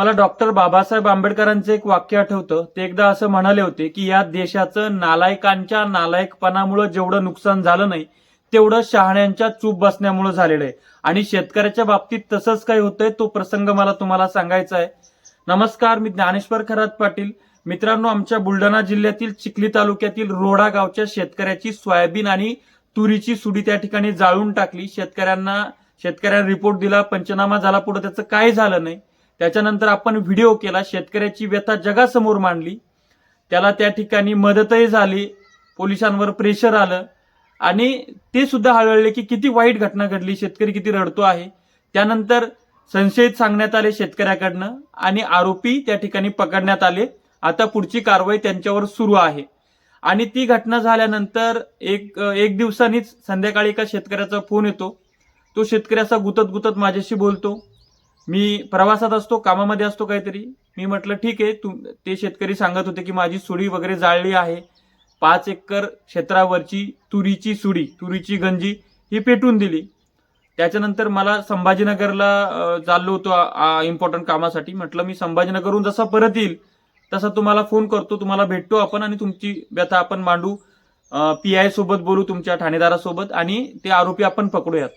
मला डॉक्टर बाबासाहेब आंबेडकरांचं एक वाक्य आठवतं. ते एकदा असं म्हणाले होते की या देशाचं नालायकांच्या नालायकपणामुळे जेवढं नुकसान झालं नाही तेवढं शहाण्यांच्या चूप बसण्यामुळे झालेलं आहे. आणि शेतकऱ्याच्या बाबतीत तसंच काही होतंय तो प्रसंग मला तुम्हाला सांगायचा आहे. नमस्कार मी ज्ञानेश्वर खरात पाटील. मित्रांनो आमच्या बुलढाणा जिल्ह्यातील चिखली तालुक्यातील रोडा गावच्या शेतकऱ्याची सोयाबीन आणि तुरीची सुडी त्या ठिकाणी जाळून टाकली. शेतकऱ्यांना शेतकऱ्यांना रिपोर्ट दिला पंचनामा झाला पुढे त्याचं काय झालं नाही. त्याच्यानंतर आपण व्हिडिओ केला शेतकऱ्याची व्यथा जगासमोर मांडली. त्याला त्या ठिकाणी मदतही झाली पोलिसांवर प्रेशर आलं. आणि ते सुद्धा हळहळले की किती वाईट घटना घडली शेतकरी किती रडतो आहे. त्यानंतर संशयित सांगण्यात आले शेतकऱ्याकडनं आणि आरोपी त्या ठिकाणी पकडण्यात आले. आता पुढची कारवाई त्यांच्यावर सुरू आहे. आणि ती घटना झाल्यानंतर एक एक दिवसांनीच संध्याकाळी एका शेतकऱ्याचा फोन येतो. तो शेतकरी असा गुतत गुतत माझ्याशी बोलतो. मी प्रवासात असतो कामामध्ये असतो काहीतरी. मी म्हटलं ठीक आहे तू ते शेतकरी सांगत होते की माझी सुडी वगैरे जाळली आहे. पाच एकर क्षेत्रावरची तुरीची सुडी तुरीची गंजी ही पेटून दिली. त्याच्यानंतर मला संभाजीनगरला चाललो होतो इम्पॉर्टंट कामासाठी. म्हटलं मी संभाजीनगरहून जसा परत येईल तसा तुम्हाला फोन करतो तुम्हाला भेटतो आपण आणि तुमची व्यथा आपण मांडू. पी आय सोबत बोलू तुमच्या ठाणेदारासोबत आणि ते आरोपी आपण पकडूयात.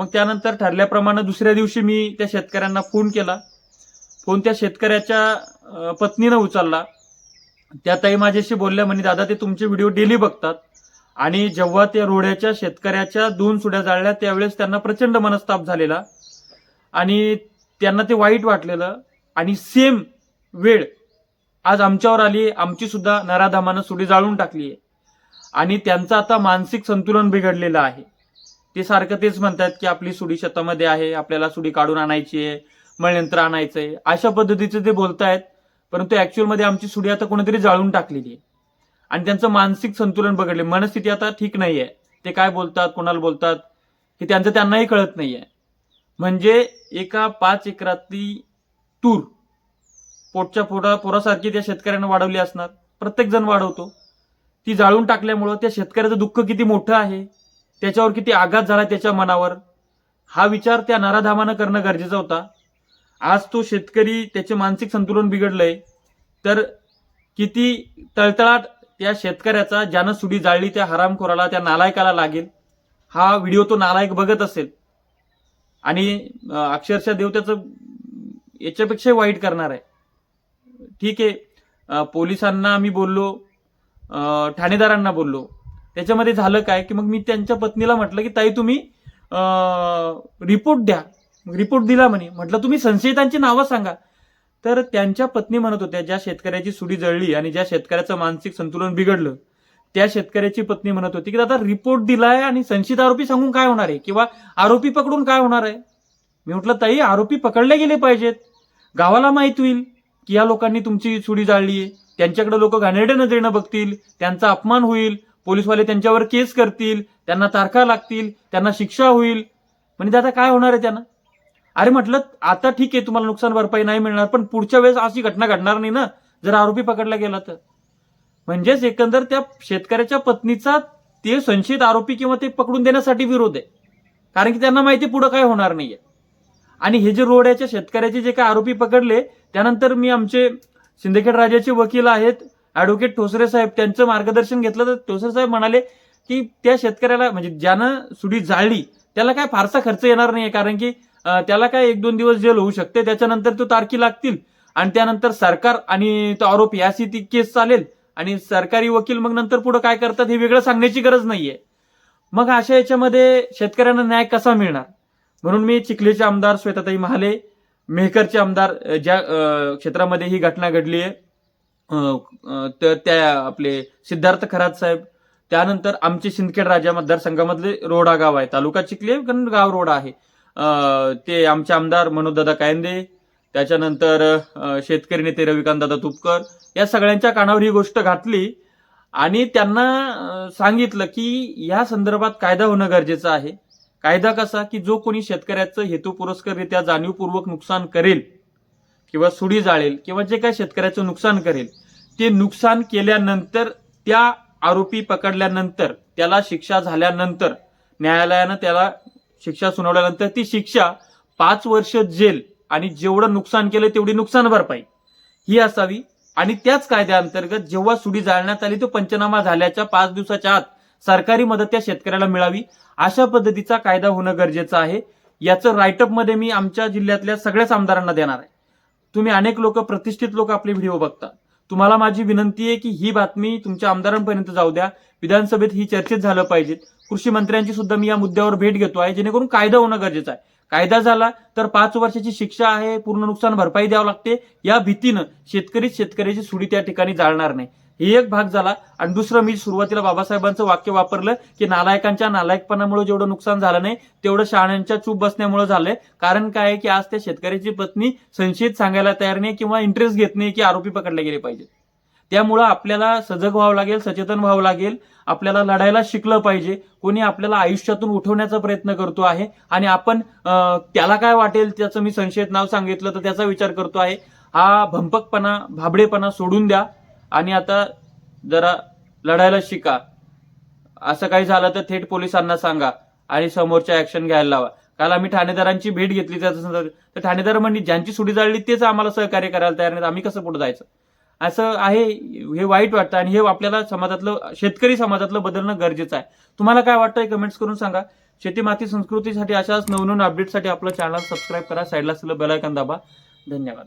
मग त्यानंतर ठरल्याप्रमाणे दुसऱ्या दिवशी मी त्या शेतकऱ्यांना फोन केला. फोन त्या शेतकऱ्याच्या पत्नीनं उचलला. त्या ताई माझ्याशी बोलल्या म्हणे दादा ते तुमचे व्हिडिओ डेली बघतात आणि जेव्हा त्या रोड्याच्या शेतकऱ्याच्या दोन सुड्या जाळल्या त्यावेळेस त्यांना प्रचंड मनस्ताप झालेला आणि त्यांना ते वाईट वाटलेलं आणि सेम वेळ आज आमच्यावर आली आमची सुद्धा नराधामानं सुडी जाळून टाकली आहे आणि त्यांचं आता मानसिक संतुलन बिघडलेलं आहे. ते सारखं तेच म्हणतात की आपली सुडी शेतामध्ये आहे आपल्याला सुडी काढून आणायची आहे मळयंत्र आणायचं आहे अशा पद्धतीचं ते बोलतायत परंतु ॲक्च्युअलमध्ये आमची सुडी आता कोणीतरी जाळून टाकलेली आहे. आणि त्यांचं मानसिक संतुलन बघडले मनस्थिती आता ठीक नाही आहे ते काय बोलतात कोणाला बोलतात हे त्यांचं त्यांनाही कळत नाही आहे म्हणजे एका पाच एकरातली तूर पोटच्या पोटा पोरासारखी त्या शेतकऱ्यांना वाढवली असणार. प्रत्येक जण वाढवतो. ती जाळून टाकल्यामुळं त्या शेतकऱ्याचं दुःख किती मोठं आहे. त्याच्यावर किती आघात झाला त्याच्या मनावर? हा विचार त्या नराधामानं करणं गरजेचा होता. आज तो शेतकरी त्याचे मानसिक संतुलन बिघडलंय. तर किती तळतळाट त्या शेतकऱ्याचा ज्यानं सुडी जाळली त्या हरामखोराला त्या नालायकाला लागेल हा व्हिडिओ तो नालायक बघत असेल. आणि अक्षरशः देव त्याचं याच्यापेक्षा वाईट करणार आहे. ठीक आहे. पोलिसांना आम्ही बोललो ठाणेदारांना बोललो. त्याच्यामध्ये झालं काय की मग मी त्यांच्या पत्नीला म्हटलं की ताई तुम्ही रिपोर्ट द्या. रिपोर्ट दिला म्हणे. म्हटलं तुम्ही संशयितांची नावं सांगा. तर त्यांच्या पत्नी म्हणत होत्या ज्या शेतकऱ्याची सुडी जळली आणि ज्या शेतकऱ्याचं मानसिक संतुलन बिघडलं त्या शेतकऱ्याची पत्नी म्हणत होती की दादा रिपोर्ट दिलाय आणि संशयित आरोपी सांगून काय होणार आहे? किंवा आरोपी पकडून काय होणार आहे? मी म्हटलं ताई आरोपी पकडले गेले पाहिजेत. गावाला माहीत होईल की या लोकांनी तुमची सुडी जाळली आहे. त्यांच्याकडे लोक घाणेरडे नजरेनं बघतील. त्यांचा अपमान होईल. पोलीसवाले त्यांच्यावर केस करतील त्यांना तारखा लागतील त्यांना शिक्षा होईल. म्हणजे आता काय होणार आहे त्यांना? अरे म्हटलं आता ठीक आहे तुम्हाला नुकसान भरपाई नाही मिळणार पण पुढच्या वेळेस अशी घटना घडणार नाही ना जर आरोपी पकडला गेला तर. म्हणजेच एकंदर त्या शेतकऱ्याच्या पत्नीचा ते संशयित आरोपी किंवा ते पकडून देण्यासाठी विरोध आहे. कारण की त्यांना माहिती पुढं काय होणार नाहीये. आणि हे जे रोड्याच्या शेतकऱ्याचे जे काय आरोपी पकडले त्यानंतर मी आमचे सिंदखेड राजाचे वकील आहेत ऍडव्होकेट ठोसरे साहेब त्यांचं मार्गदर्शन घेतलं तर ठोसरे साहेब म्हणाले की त्या शेतकऱ्याला म्हणजे ज्यानं सुडी जाळली त्याला काय फारसा खर्च येणार नाहीये कारण की त्याला काय एक दोन दिवस जेल होऊ शकते त्याच्यानंतर तो तारखी लागतील. आणि त्यानंतर सरकार आणि तो आरोपी याशी ती केस चालेल. आणि सरकारी वकील मग नंतर पुढे काय करतात हे वेगळं सांगण्याची गरज नाहीये. मग अशा याच्यामध्ये शेतकऱ्यांना न्याय कसा मिळणार? म्हणून मी चिखलीचे आमदार श्वेताताई महाले मेहकरचे आमदार ज्या क्षेत्रामध्ये ही घटना घडली आहे तर त्या आपले सिद्धार्थ खरात साहेब त्यानंतर आमचे सिंदखेड राजा मतदारसंघामधले रोडा गाव आहे. तालुका चिखले गाव रोडा आहे. ते आमचे आमदार मनोजदादा कायंदे त्याच्यानंतर शेतकरी नेते रविकांतदादा तुपकर या सगळ्यांच्या कानावर ही गोष्ट घातली आणि त्यांना सांगितलं की या संदर्भात कायदा होणं गरजेचं आहे. कायदा कसा की जो कोणी शेतकऱ्याचं हेतुपुरस्कररित्या जाणीवपूर्वक नुकसान करेल किंवा सुडी जाळेल किंवा जे काय शेतकऱ्याचं नुकसान करेल ते नुकसान केल्यानंतर त्या आरोपी पकडल्यानंतर त्याला शिक्षा झाल्यानंतर न्यायालयानं त्याला शिक्षा सुनावल्यानंतर ती शिक्षा पाच वर्ष जेल आणि जेवढं नुकसान केलं तेवढी नुकसान भरपाई ही असावी. आणि त्याच कायद्याअंतर्गत जेव्हा सुडी जाळण्यात आली तो पंचनामा झाल्याच्या पाच दिवसाच्या आत सरकारी मदत त्या शेतकऱ्याला मिळावी. अशा पद्धतीचा कायदा होणं गरजेचं आहे. याचं राईटअपमध्ये मी आमच्या जिल्ह्यातल्या सगळ्याच आमदारांना देणार आहे. तुम्ही अनेक लोक प्रतिष्ठित लोक आपले व्हिडिओ बघता. तुम्हाला माझी विनंती आहे की ही बातमी तुमच्या आमदारांपर्यंत जाऊ द्या. विधानसभेत ही चर्चेत झालं पाहिजे. कृषी मंत्र्यांची सुद्धा मी या मुद्द्यावर भेट घेतो आहे. जेणेकरून कायदा होणं गरजेचं आहे. कायदा झाला तर पाच वर्षाची शिक्षा आहे. पूर्ण नुकसान भरपाई द्यावं लागते. या भीतीनं शेतकरी शेतकऱ्याची सुडी त्या ठिकाणी जाळणार नाही. हे एक भाग झाला आणि दुसरं मी सुरुवातीला बाबासाहेबांचं वाक्य वापरलं की नालायकांच्या नालायकपणामुळे जेवढं नुकसान झालं नाही तेवढं शाळांच्या चूप बसण्यामुळे झालंय. कारण काय आहे की आज त्या शेतकऱ्याची पत्नी संशयित सांगायला तयार नाही किंवा इंटरेस्ट घेत नाही की आरोपी पकडले गेले पाहिजे त्यामुळं आपल्याला सजग व्हावं लागेल सचेतन व्हावं लागेल. आपल्याला लढायला शिकलं पाहिजे. कोणी आपल्याला आयुष्यातून उठवण्याचा प्रयत्न करतो आहे. आणि आपण त्याला काय वाटेल त्याचं मी संशयित नाव सांगितलं तर त्याचा विचार करतो आहे. हा भंपकपणा भाबडेपणा सोडून द्या. आणि आता जरा लढायला शिका. असं काही झालं तर थेट पोलिसांना सांगा आणि समोरच्या ऍक्शन घ्यायला लावा. काल आम्ही ठाणेदारांची भेट घेतली त्याचं तर ठाणेदार म्हणजे ज्यांची सुडी जाळली तेच आम्हाला सहकार्य करायला तयार नाहीत आम्ही कसं पुढे जायचं? असं आहे हे वाईट वाटतं आणि हे आपल्याला समाजातलं शेतकरी समाजातलं बदलणं गरजेचं आहे. तुम्हाला काय वाटतं कमेंट्स करून सांगा. शेती माती संस्कृतीसाठी अशाच नवनवीन अपडेटसाठी आपलं चॅनल सबस्क्राईब करा साईडला असलेलं बेलायकन दाबा. धन्यवाद.